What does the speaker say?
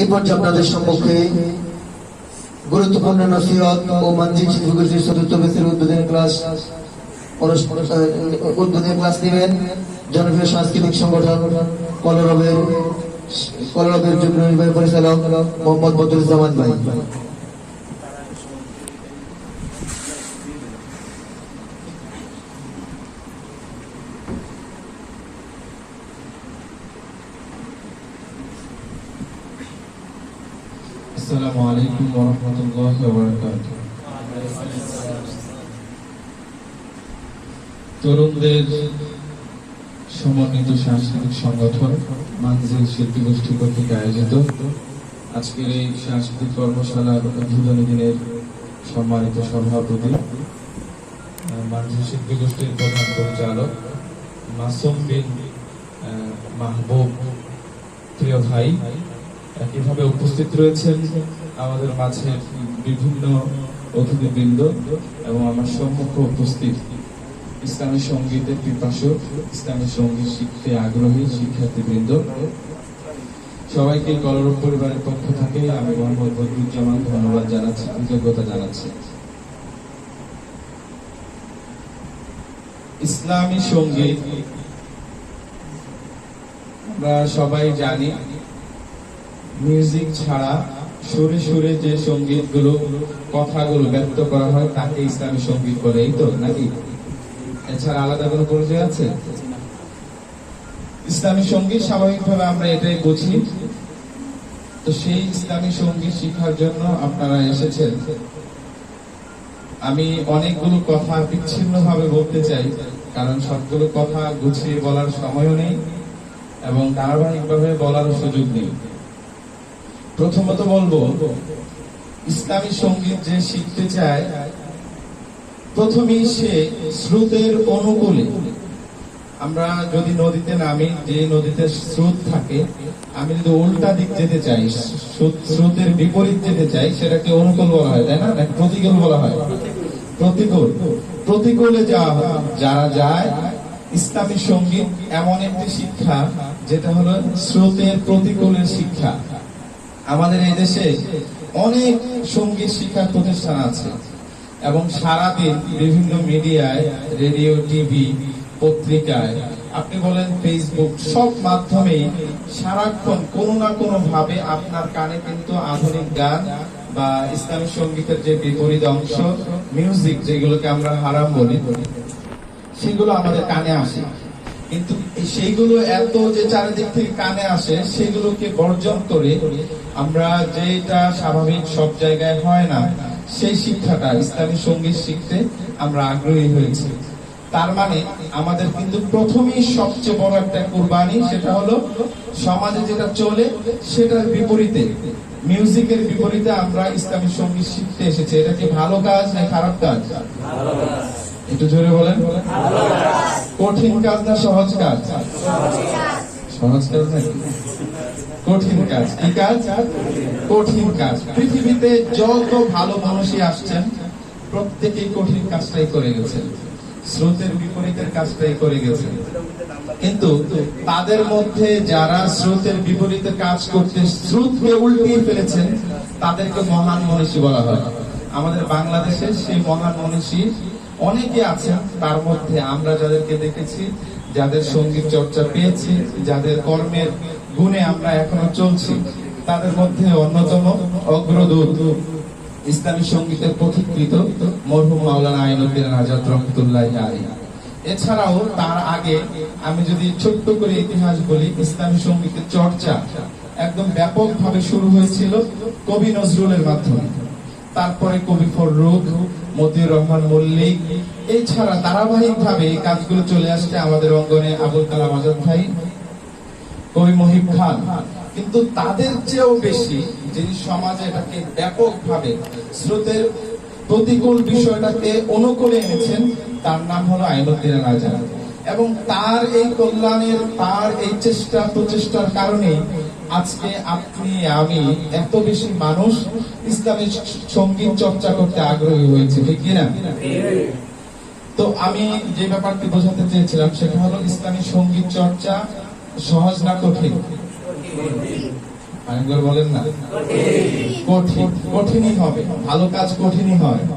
এ আপনাদের সম্মুখে গুরুত্বপূর্ণ নসিহত ও মানজিক চতুর্থ বেসের উদ্বোধনী ক্লাস উদ্বোধন ক্লাস জনপ্রিয় সাংস্কৃতিক সংগঠন কলরবের কলরবের যুগ্ম নির্বাহী পরিচালক মোহাম্মদ বদরুজ্জামান ভাই। আসসালামু আলাইকুম ওয়া রাহমাতুল্লাহি ওয়া বারাকাতুহু। তরুণদের সমন্বিত সাংস্কৃতিক সংগঠন মানজিল শিল্পী গোষ্ঠী কর্তৃক আয়োজিত আজকের এই সাংস্কৃতিক কর্মশালার উদ্বোধনী দিনের সম্মানিত সভাপতি মানজিল শিল্পী গোষ্ঠীর প্রধান পরিচালক মাসুম বিন মাহবুব প্রিয় ভাই একইভাবে উপস্থিত রয়েছেন আমাদের মাঝে বিভিন্ন অতিথিবৃন্দ এবং আমার সম্মুখে উপস্থিত ইসলামী সঙ্গীতের পিপাসক ইসলামী সংগীত শিখতে আগ্রহী শিক্ষার্থীবৃন্দ। সবাইকে কলরব পরিবারের পক্ষ থেকে আমি মোহাম্মদ বদরুজ্জামান ধন্যবাদ জানাচ্ছি, কৃতজ্ঞতা জানাচ্ছি। ইসলামী সংগীত আমরা সবাই জানি মিউজিক ছাড়া সুরে সুরে যে সঙ্গীতগুলো, কথাগুলো ব্যক্ত করা হয়, তাকে ইসলামী সংগীত বলে, এই তো নাকি? এছাড়া আলাদা কোনো পরিচয় আছে? ইসলামী সংগীত স্বাভাবিকভাবে আমরা এটাই বুঝি। তো সেই ইসলামী সংগীত শিখার জন্য আপনারা এসেছেন। আমি অনেকগুলো কথা বিচ্ছিন্ন ভাবে বলতে চাই, কারণ সবগুলো কথা গুছিয়ে বলার সময়ও নেই এবং ধারাবাহিকভাবে বলারও সুযোগ নেই। প্রথমত বলব, ইসলামী সংগীত যে শিখতে চায়, প্রথমেই সে স্রোতের অনুকূলে, আমরা যদি নদীতে নামি, যে নদীতে স্রোত থাকে, আমি যদি উল্টা দিক যেতে চাই স্রোতের বিপরীত যেতে চাই, সেটাকে অনুকূল বলা হয়, তাই না? প্রতিকূল বলা হয়? প্রতিকূল। প্রতিকূলে যাওয়া যারা যায়, ইসলামী সংগীত এমন একটি শিক্ষা, যেটা হলো স্রোতের প্রতিকূলের শিক্ষা। আমাদের এই দেশে অনেক সংগীত শিক্ষার প্রতিষ্ঠান আছে এবং সারাদিন বিভিন্ন মিডিয়ায়, রেডিও, টিভি, পত্রিকায়, আপনি বলেন ফেসবুক, সব মাধ্যমেই সারাক্ষণ কোনো না কোনো ভাবে আপনার কানে কিন্তু আধুনিক গান বা ইসলামী সঙ্গীতের যে বিপরীত অংশ, মিউজিক যেগুলোকে আমরা হারাম বলি, সেগুলো আমাদের কানে আসে। কিন্তু সেইগুলো এত যে চারিদিক থেকে কানে আসে, সেগুলোকে বর্জন করে আমরা যেটা স্বাভাবিক সব জায়গায় হয় না সেই শিক্ষাটা ইসলামী সংগীত শিখতে আমরা আগ্রহী হয়েছি। তার মানে আমাদের কিন্তু প্রথমেই সবচেয়ে বড় একটা কুরবানি সেটা হলো সমাজে যেটা চলে সেটার বিপরীতে। মিউজিকের বিপরীতে আমরা ইসলামী সংগীত শিখতে এসেছি। এটা কি ভালো কাজ না খারাপ কাজ? একটু জোরে বলেন। কঠিন কাজ না সহজ কাজ। সহজ কাজ নাকি? কঠিন কাজ। কি কাজ? কঠিন কাজ। পৃথিবীতে যত ভালো মানুষই আসছেন, প্রত্যেকেই কঠিন কাজটাই করে গেছেন। স্রোতের বিপরীতের কাজটাই করে গেছেন। কিন্তু তাদের মধ্যে যারা স্রোতের বিপরীতে কাজ করতে স্রোতকে উল্টিয়ে ফেলেছেন, তাদেরকে মহান মনীষী বলা হয়। আমাদের বাংলাদেশে সেই মহান মনীষী অনেকে আছেন, তার মধ্যে আমরা যাদেরকে দেখেছি, যাদের সংগীত চর্চা পেয়েছি, যাদের কর্মের গুণে আমরা এখনও চলছি, তাদের মধ্যে অন্যতম অগ্রদূত ইসলামী সঙ্গীতের পথিকৃত মরহুম মাওলানা আইনুদ্দিন আজাদ রহমতুল্লাহ আলী এছাড়াও তার আগে আমি যদি ছোট্ট করে ইতিহাস বলি, ইসলামী সঙ্গীতের চর্চা একদম ব্যাপকভাবে শুরু হয়েছিল কবি নজরুলের মাধ্যমে। তারপরে কবি ফররুখ, মতিউর রহমান মল্লিক, এছাড়া ধারাবাহিক ভাবে এই কাজগুলো চলে আসছে আমাদের অঙ্গনে আবুল কালাম আজাদ ভাই। কবি মহিব খান। কিন্তু তাদের চেয়েও বেশি যিনি সমাজে এটাকে ব্যাপকভাবে স্রোতের প্রতিকূল বিষয়টাকে অনুকূলে এনেছেন, তার নাম হলো আইনুদ্দিন আজাদ এবং তার এই কল্যাণের, তার এই চেষ্টা প্রচেষ্টার কারণে আজকে আপনি, আমি এত বেশি মানুষ ইসলামী সংগীত চর্চা করতে আগ্রহী হয়েছে। ঠিক কিনা? তো আমি যে ব্যাপারটি বোঝাতে চেয়েছিলাম, সেটা হলো ইসলামী সংগীত চর্চা সহজ না কঠিন? আরেকবার বলেন না। কঠিন কঠিনই হবে। ভালো কাজ কঠিনই হয়।